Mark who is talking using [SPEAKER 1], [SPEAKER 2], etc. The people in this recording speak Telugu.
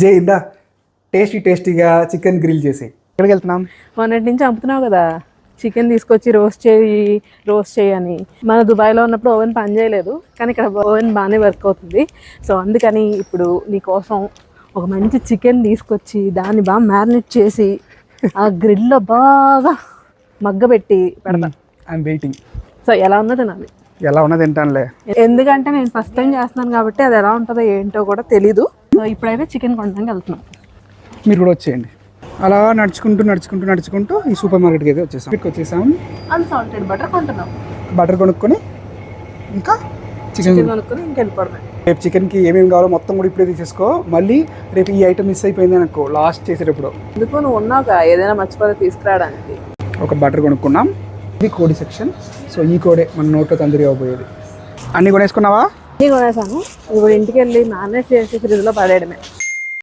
[SPEAKER 1] జై ఇందా టేస్టీ టేస్టీగా చికెన్ గ్రిల్ చేసి ఎక్కడికి వెళ్తున్నాం
[SPEAKER 2] మొన్నటి నుంచి అమ్ముతున్నావు కదా. చికెన్ తీసుకొచ్చి రోస్ట్ చేయి రోస్ట్ చేయి అని. మన దుబాయ్లో ఉన్నప్పుడు ఓవెన్ పని చేయలేదు కానీ ఇక్కడ ఓవెన్ బాగానే వర్క్ అవుతుంది. సో అందుకని ఇప్పుడు నీకోసం ఒక మంచి చికెన్ తీసుకొచ్చి దాన్ని బాగా మ్యారినేట్ చేసి ఆ గ్రిల్లో బాగా మగ్గబెట్టి పెడతా.
[SPEAKER 1] ఐఎమ్ వెయిటింగ్
[SPEAKER 2] సో ఎలా ఉందో తినాలి.
[SPEAKER 1] ఎలా ఉన్నది తింటానులే.
[SPEAKER 2] ఎందుకంటే నేను ఫస్ట్ టైం చేస్తున్నాను కాబట్టి అది ఎలా ఉంటుందో ఏంటో కూడా తెలీదు. సో ఇప్పుడైతే చికెన్ కొనడానికి వెళ్తున్నాం.
[SPEAKER 1] మీరు కూడా వచ్చేయండి. అలా నడుచుకుంటూ నడుచుకుంటూ నడుచుకుంటూ ఈ సూపర్ మార్కెట్కి అయితే వచ్చేసాం. ఇక్కడికి వచ్చేసాం.
[SPEAKER 2] అన్సాల్టెడ్ బటర్ కొంటున్నాం.
[SPEAKER 1] బటర్ కొనుక్కొని ఇంకా చికెన్
[SPEAKER 2] కొనుక్కొని ఇంకెళ్ళిపోవడమే
[SPEAKER 1] రేపు చికెన్కి ఏమేమి కావాలో మొత్తం కూడా ఇప్పుడే తీసేసుకో. మళ్ళీ రేపు ఈ ఐటమ్ మిస్ అయిపోయింది అనుకో లాస్ట్ చేసేటప్పుడు.
[SPEAKER 2] ఎందుకు నువ్వు ఉన్నావుగా ఏదైనా మర్చిపోతే తీసుకురావడానికి.
[SPEAKER 1] ఒక బటర్ కొనుక్కున్నాం. ఇది కోడి సెక్షన్. సో ఈ కోడే మన నోట్లో తందూరి అవ్వబోయేది. అన్నీ కొనేసుకున్నావా?
[SPEAKER 2] ఇది కొనేసాను. ఇప్పుడు ఇంటికి వెళ్ళి మ్యానేజ్ చేసి ఫ్రిడ్జ్లో పడేయడమే.